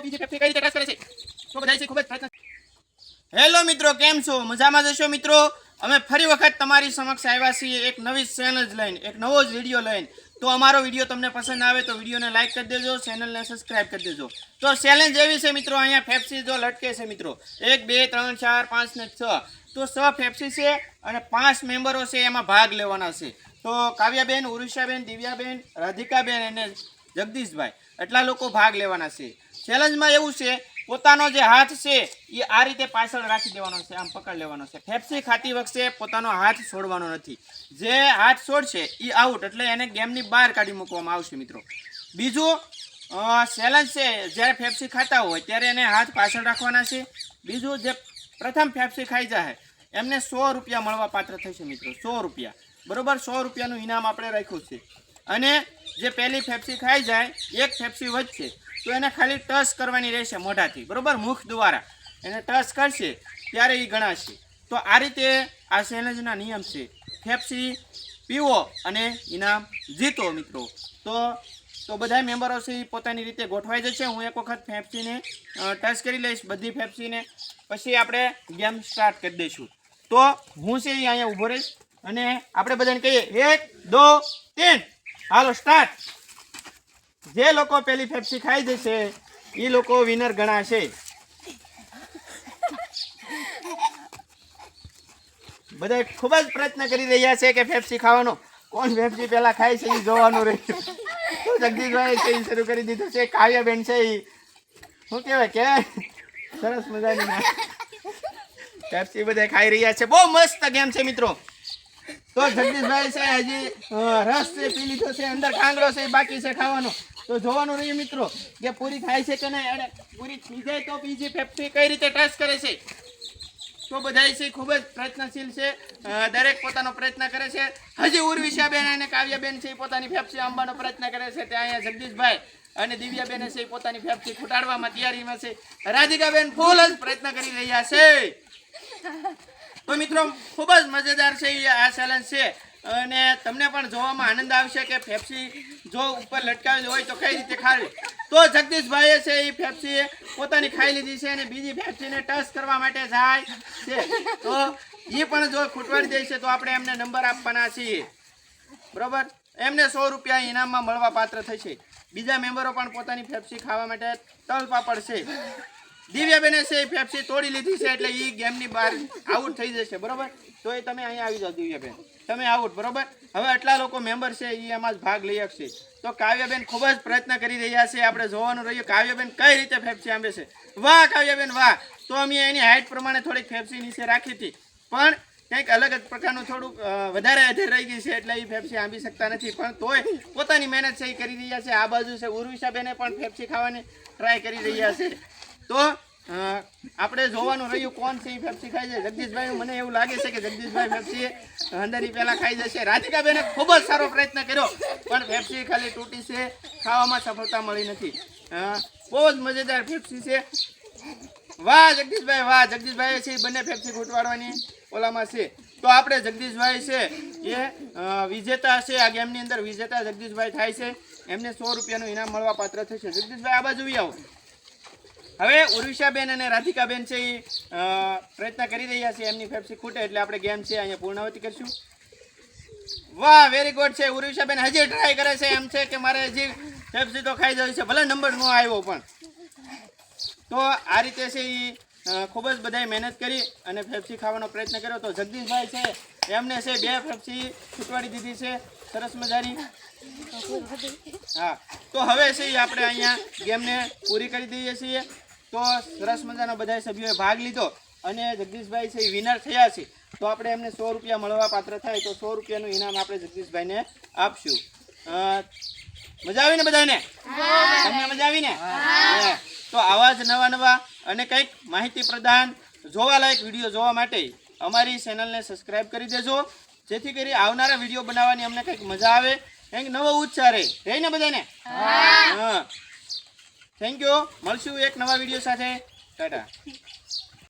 તો હેલો મિત્રો, કેમ છો? મજામાં જશો મિત્રો? અમે ફરી વખત તમારી સમક્ષ આવ્યા છીએ એક નવી ચેલેન્જ લઈને, એક નવો જ વીડિયો લઈને. તો અમારો વીડિયો તમને પસંદ આવે તો વિડીયોને લાઇક કરી દેજો ચેનલને સબસ્ક્રાઇબ કરી દેજો. તો ચેલેન્જ એવી છે મિત્રો, અહીંયા ફેફસી જો લટકે છે મિત્રો. એક, બે, ત્રણ, ચાર, પાંચ ને છ. તો છ ફેફસી છે અને પાંચ મેમ્બરો છે એમાં ભાગ લેવાના છે. તો કાવ્યાબેન ઉરુષાબેન દિવ્યાબેન, રાધિકાબેન અને જગદીશભાઈ. એટલા લોકો ભાગ લેવાના છે. ચેલેન્જમાં એવું છે, પોતાનો જે હાથ છે, એ આ રીતે પાછળ રાખી દેવાનો છે, આમ પકડ લેવાનો છે. ફેફસી ખાતી વખતે પોતાનો હાથ છોડવાનો નથી. જે હાથ છોડશે, એ આઉટ એટલે એને ગેમની બહાર કાઢી મૂકવામાં આવશે, મિત્રો. બીજું ચેલેન્જ છે, જ્યારે ફેફસી ખાતા હોય, ત્યારે એને હાથ પાછળ રાખવાના છે. બીજું, જે પ્રથમ ફેફસી ખાઈ જાય એમને સો રૂપિયા મળવા પાત્ર થશે, મિત્રો. સો રૂપિયા. બરોબર? સો રૂપિયાનું ઇનામ આપણે રાખ્યું છે. અને જે પહેલી ફેફસી ખાઈ જાય, એક ફેફસી વધશે. તો એને ખાલી ટચ કરવાની રહેશે મોઢાથી, બરાબર? મુખ દ્વારા. એને ટચ કરશે, ત્યારે એ ગણાશે. તો આ રીતે આ ચેલેન્જના નિયમ છે. ફેફસી, પીવો અને ઇનામ જીતો, મિત્રો. તો તો બધા મેમ્બરો છે એ પોતાની રીતે ગોઠવાઈ જશે. હું એક વખત ફેફસીને ટચ કરી લઈશ, બધી ફેફસીને. પછી આપણે ગેમ સ્ટાર્ટ કરી દઈશું. તો હું છે એ અહીંયા ઊભો રહીશ અને આપણે બધાને કહીએ, એક, દો ત્રણ હાલો, સ્ટાર્ટ. જે લોકો પેલી ફેફસી ખાઈ જશે એ લોકો વિનર ગણાશે. બધા ખૂબ જ પ્રયત્ન કરી રહ્યા છે કે ફેફસી ખાવાનો. કોણ ફેફસી પહેલાં ખાય છે એ જોવાનું રહ્યું જગદીશભાઈ છે એ શરૂ કરી દીધું છે, કાવ્યાબેન છે એ શું કહેવાય કે? સરસ મજાની. પેપ્સી બધા ખાઈ રહ્યા છે. બહુ મસ્ત ગેમ છે મિત્રો. તો જગદીશભાઈ છે, હજી રસ છે પી લીધો છે, અંદર કાંગડો છે, બાકી છે ખાવાનો. તો જોવાનું રહ્યું મિત્રો, કે પૂરી ખાય છે કે નહીં? અને પૂરી થઈ જાય તો બીજી ફેક્ટરી કઈ રીતે ટેસ્ટ કરે છે, તો બધા છે ખૂબ જ પ્રયત્નશીલ છે. દરેક પોતાનો પ્રયત્ન કરે છે. હજી ઉર્વિશાબેન અને કાવ્યાબેન છે એ પોતાની ફેફસી આંબાનો પ્રયત્ન કરે છે. ત્યાં અહીંયા જગદીશભાઈ અને દિવ્યાબેન છે એ પોતાની ફેફસી ખૂટાડવામાં તૈયારીમાં છે. રાધિકાબેન ફૂલ જ પ્રયત્ન કરી રહ્યા છે. તો મિત્રો, ખૂબ જ મજેદાર છે આ ચેલેન્જ છે. અને તમને પણ જોવામાં આનંદ આવશે કે ફેફસી જો ઉપર લટકાવેલી હોય તો કઈ રીતે ખાવી. તો જગદીશભાઈએ છે એ ફેફસી પોતાની ખાઈ લીધી છે અને બીજી ફેફસીને ટચ કરવા માટે જાય છે. તો એ પણ જો ખૂટવાડી દે છે તો આપણે એમને નંબર આપવાના છીએ. બરોબર? એમને સો રૂપિયા ઇનામમાં મળવા પાત્ર થશે. બીજા મેમ્બરો પણ પોતાની ફેફસી ખાવા માટે તલ પાપડ છે. દિવ્યાબેને છે પેપ્સી તોડી લીધી છે એટલે એ ગેમની બહાર આઉટ થઈ જશે, બરોબર? તો એ તમે અહીંયા આવી જાઓ દિવ્યાબેન તમે આઉટ બરોબર? હવે આટલા લોકો મેમ્બર છે એ એમાં જ ભાગ લઈ શકશે. તો કાવ્યાબેન ખૂબ જ પ્રયત્ન કરી રહ્યા છે, આપણે જોવાનું રહ્યું કાવ્યાબેન કઈ રીતે ફેફસી આંબે છે? વાહ કાવ્યાબેન વાહ! તો અમે એની હાઇટ પ્રમાણે થોડીક ફેફસી નીચે રાખી હતી. પણ કંઈક અલગ જ પ્રકારનું થોડુંક વધારે અધેર રહી ગઈ છે એટલે એ ફેફસી આંબી શકતા નથી. પણ તોય પોતાની મહેનત છે એ કરી રહ્યા છે. આ બાજુ છે ઉર્વિશાબેને પણ ફેફસી ખાવાની ટ્રાય કરી રહ્યા છે. તો આપણે જોવાનું રહ્યું કોણ છે એ ફેફસી જાય. જગદીશભાઈ, મને એવું લાગે છે કે જગદીશભાઈ ફેફસી અંદર પહેલા ખાઈ જશે. રાધિકાબેને ખૂબ જ સારો પ્રયત્ન કર્યો, પણ ફેફસી ખાલી તૂટી છે. ખાવામાં સફળતા મળી નથી. બહુ જ મજેદાર ફેફસી છે. વાહ, જગદીશભાઈ વાહ. જગદીશભાઈ છે બંને ફેફસી ફૂટવાડવાની ઓલામાં છે. તો આપણે જગદીશભાઈ છે એ વિજેતા છે. આ ગેમની અંદર વિજેતા જગદીશભાઈ થાય છે. એમને સો રૂપિયાનું ઇનામ મળવા પાત્ર થશે. જગદીશભાઈ, આ બાજુ આવો. હવે ઉર્વિશાબેન અને રાધિકાબેન છે એ પ્રયત્ન કરી રહ્યા છે. એમની ફેફસી ખૂટે એટલે આપણે ગેમ છે અહીંયા પૂર્ણાવતી કરશું. વાહ વેરી ગુડ છે. ઉર્વિશાબેન હજી ટ્રાય કરે છે એમ છે કે મારે હજી ફેફસી તો ખાઈ જવી છે. ભલે નંબર ન આવ્યો પણ. તો આ રીતે છે એ ખૂબ જ બધાએ મહેનત કરી અને ફેફસી ખાવાનો પ્રયત્ન કર્યો. તો જગદીશભાઈ છે, એમને છે બે ફેફસી છૂટવાડી દીધી છે. સરસ મજાની. હા. તો હવે છે આપણે અહીંયા ગેમને પૂરી કરી દઈએ છીએ. તો સરસ મજાના બધા સભ્યોએ ભાગ લીધો અને જગદીશભાઈ છે એ વિનર થયા છે. તો આપણે એમને સો રૂપિયા મળવા પાત્ર થાય તો સો રૂપિયાનું ઇનામ આપણે જગદીશભાઈને આપશું. મજા આવી ને બધાને તમને મજા આવી ને હા. તો આવા જ નવા નવા અને કંઈક માહિતી પ્રદાન જોવાલાયક વીડિયો જોવા માટે અમારી ચેનલને સબસ્ક્રાઇબ કરી દેજો. જેથી કરી આવનારા વીડિયો બનાવવાની અમને કંઈક મજા આવે કંઈક નવો ઉત્સાહ રહે રહે ને બધાને? હા. થેન્ક યુ મળશું એક નવા વીડિયો સાથે. ટાટા